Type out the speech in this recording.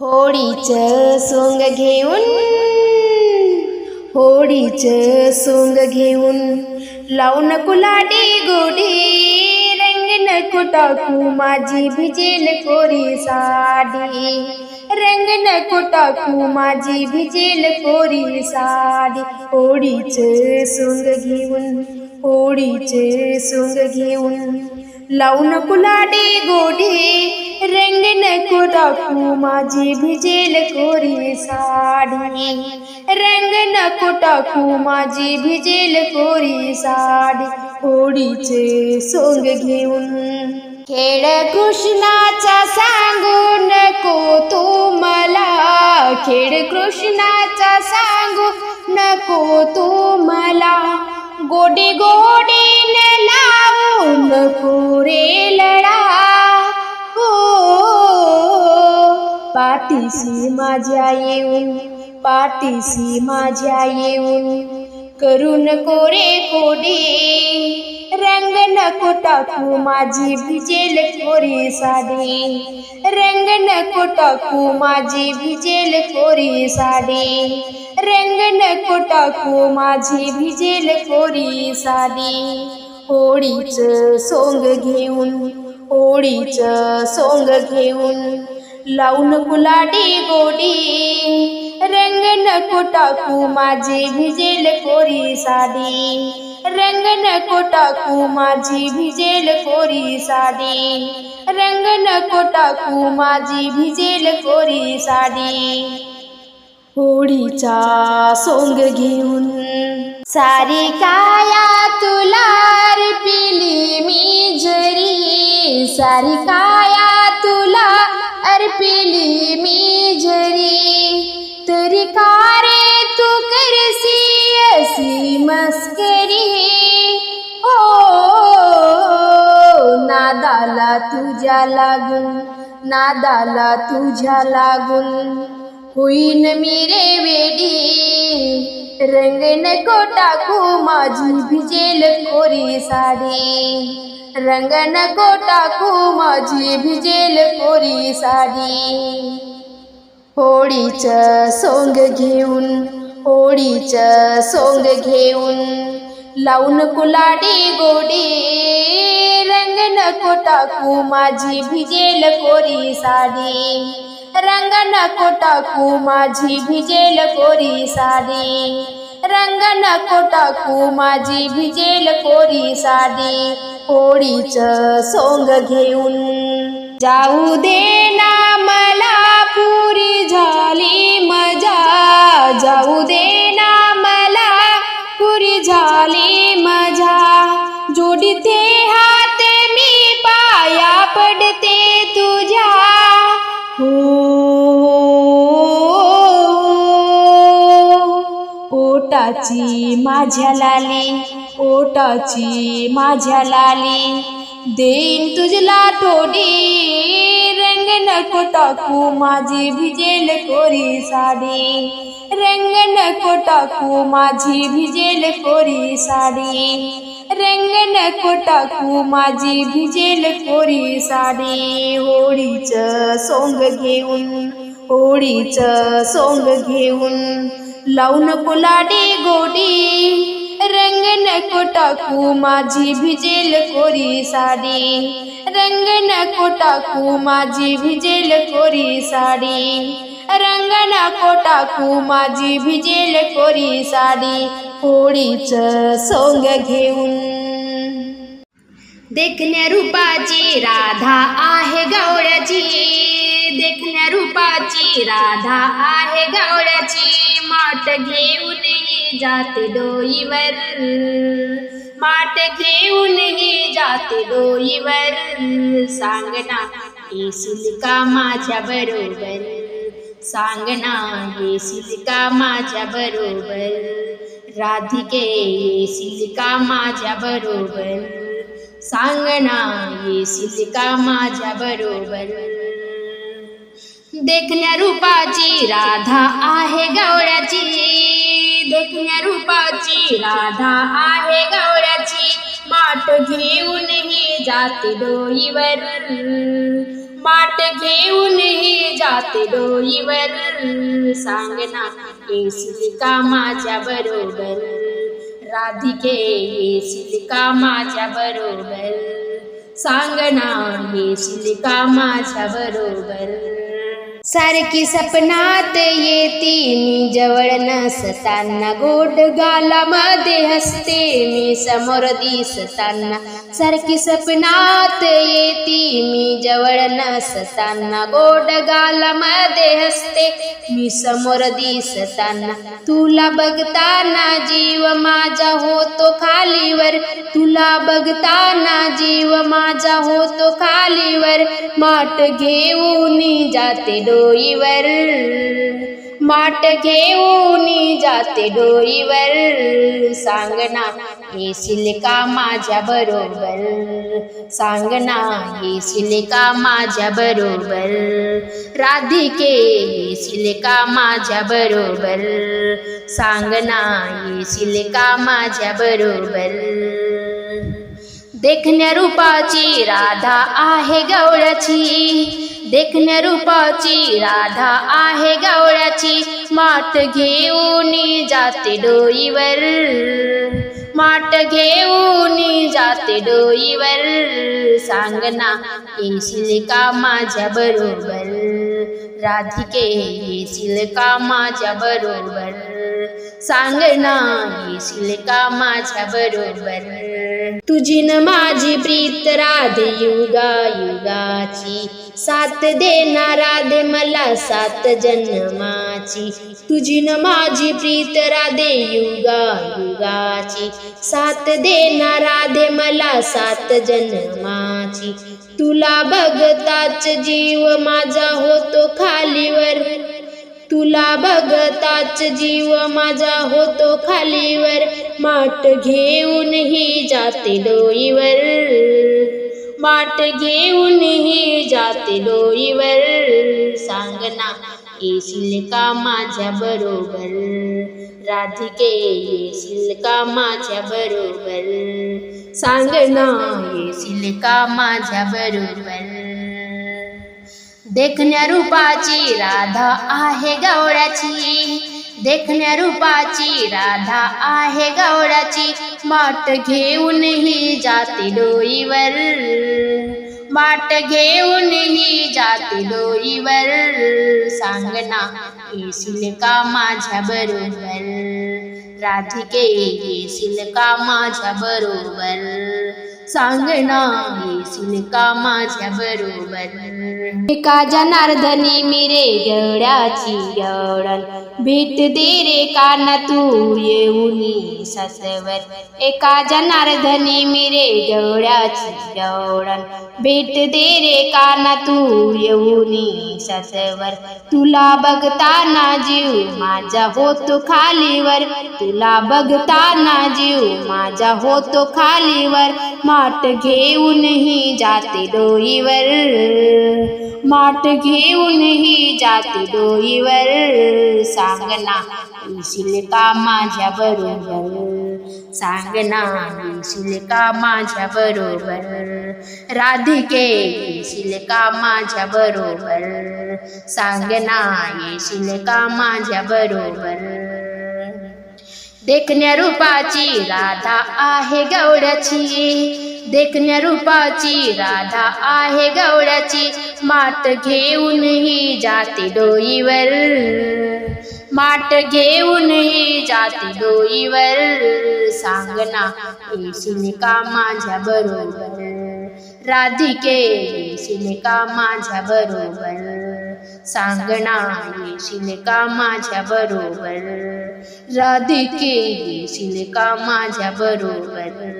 होळीचं सोंग घेऊन होळीचं सोंग घेऊन लावून कुलाडी गोडी रंग नको टाकू माझी भिजेल कोरी साडी. रंग नको टाकू माझी भिजेल कोरी साडी. होळीचं सोंग घेऊन होळीचे सोंग घेऊन लावून कुलाडी गोडी रंगन नको टाकू माझी भिजेल कोरी साडी. रंगन नको टाकू माझी भिजेल कोरी साडी. होळीचे सोंग घेऊन खेळ कृष्णाचा सांगू नको तू मला. खेळ कृष्णाचा सांगू नको तू मला. गोडी गोडी पाठीशी माझ्या येऊन पाठीशी माझ्या येऊन. करू नको रे कोडी रंग नको टाकू माझी भिजेल कोरी साडी. रंग नको टाकू माझी भिजेल कोरी साडी. रंग नको टाकू माझी भिजेल कोरी साडी. होळीचं सोंग घेऊन होळीचं सोंग घेऊन. लावून कुलाडी गोडी. रंग नको टाकू माझी भिजेल कोरी साडी. रंग नको टाकू माझी भिजेल कोरी साडी. रंग नको टाकू माझी भिजेल कोरी साडी. होळीचा सोंग घेऊन सारी काया तुला पिली मी जरी. सारी काय अर्पिली मी जरी तरी का रे तू करसी असी मस्करी? हो नादाला तुझ्या लागून नादाला तुझ्या लागून. होईन मी रे वेडी रंग नको टाकू माझी भिजेल कोरी साडी. रंगन नको टाकू माझी भिजेल कोरी साडी. होळीचं सोंग घेऊन होळीचं सोंग घेऊन लावून कुलाडी गोडी. रंगन नको टाकू माझी भिजेल कोरी साडी. रंग नको टाकू माझी भिजेल कोरी साडी. रंग नको टाकू माझी भिजेल कोरी साडी. होळीच सोंग घेऊन. जाऊ दे ना मला पुरी झाली मजा. जाऊ दे ना मला पुरी झाली मजा. जोडते हात मी पाया पडते तुझ्या. हो, हो, हो. पोटाची माझ्या लाली. ओटाची माझ्या लाली. देईन तुझला थोडी रंग नको टाकू माझी भिजेल कोरी साडी. रंग नको टाकू माझी भिजेल कोरी साडी. रंग नको टाकू माझी भिजेल कोरी साडी. होळीचं सोंग घेऊन होळीचं सोंग घेऊन लावून कुलाडी गोडी. रंग नको टाकू माझी भिजेल कोरी साडी. रंग नको टाकू माझी भिजेल कोरी साडी. रंग नको टाकू माझी भिजेल कोरी साडी. होळीचं सोंग घेऊन. देखण्या रूपाची राधा आहे गवळ्याची देखण्या रूपाची राधा आहे गवळ्याची माट घेऊन जाते डोईवर माट घेऊन ही जाते डोईवर सांगना येशील का माझ्या बरोबर। सांगना येशील का माझ्या बरोबर। राधिके येशील का माझ्या बरोबर। सांगना येशील का माझ्या बरोबर। देखण्या रूपाची राधा आहे गवळ्याची। देखण्या रूपाची राधा आहे गवळ्याची माठ घेऊन ही जाते डोईवर। माठ घेऊनही जाते डोईवर। सांगना येशील का माझ्या बरोबर। राधिके येशील का माझ्या बरोबर। सांगना येशील का माझ्या बरोबर। सारखी सपनात येते जवळ नसताना गोड गालामध्ये हसते. मी समोर दिसताना सारखी सपनात येते. मी जवळ नसताना गोड गालामध्ये हसते. मी समोर दिसताना तुला बघताना जीव माझा होतो खालीवर. तुला बघताना जीव माझा होतो खालीवर. माठ घेऊन जाते डोईवर. माट घेऊन जाते डोईवर. सांगना येशील का माझ्या बरोबर. सांगना येशील का माझ्या बरोबर. राधिके येशील का माझ्या बरोबर. सांगना येशील का माझ्या बरोबर. देखण्या रूपाची राधा आहे गवळ्याची. देखण्या रूपाची राधा आहे गवळ्याची. माठ घेऊन जाते डोईवर. माठ घेऊन जाते डोईवर. सांगना येशील का माझ्या बरोबर? राधिके येशील का माझ्या बरोबर? सांगना येशील का माझ्या बरोबर? तुझी न माझी प्रीत राधे युगा युगाची. साथ देणार राधे मला सात जन्माची. तुझी न माझी प्रीत राधे युगा युगाची. साथ देणार राधे मला सात जन्माची. तुला बघताच जीव माझा होतो खालीवर. तुला बघताच जीव मज़ा हो माझा होतो खालीवर. माठ घेऊनही जाते डोईवर. माठ घेऊनही जाते डोईवर. सांगना येशील का माझ्या बरोबर? राधिके, येशील का माझ्या बरोबर? सांगना येशील का माझ्या बरोबर? देखण्या रूपाची राधा आहे गवळ्याची. देखण्या रूपाची राधा आहे गवळ्याची. माठ घेऊनही जाते डोईवर. माठ घेऊनही जाते डोईवर. सांगना येशील का माझ्या बरोबर? राधिके येशील का माझ्या बरोबर? सांगना येशील का माझ्या बरोबर? एका जनार्दनी मिरे गवड्याची गवडण भेट दे रे काना तू येऊनी ससवर एका जनार्दनी मिरे गवड्याची गवडण भेट दे रे काना तू येऊनी ससवर तुला बघताना जीव माझा होतो खालीवर. तुला बघताना जीव माझा होतो खालीवर. माठ घेऊनही जाते डोईवर माठ घेऊनही जाते डोईवर सांगना येशील का माझ्या बरोबर। सांगना येशील का माझ्या बरोबर। राधिके येशील का माझ्या बरोबर। सांगना येशील का माझ्या बरोबर। देखण्या रूपाची राधा आहे गवड्याची देखण्या रूपाची राधा आहे गवड्याची. माठ घेऊनही जाते डोईवर. माठ घेऊनही जाते डोईवर. सांगना येशील का माझ्या बरोबर? राधिके येशील का माझ्या बरोबर? सांगणा येशील का माझ्या बरोबर? राधिके येशील का माझ्या बरोबर?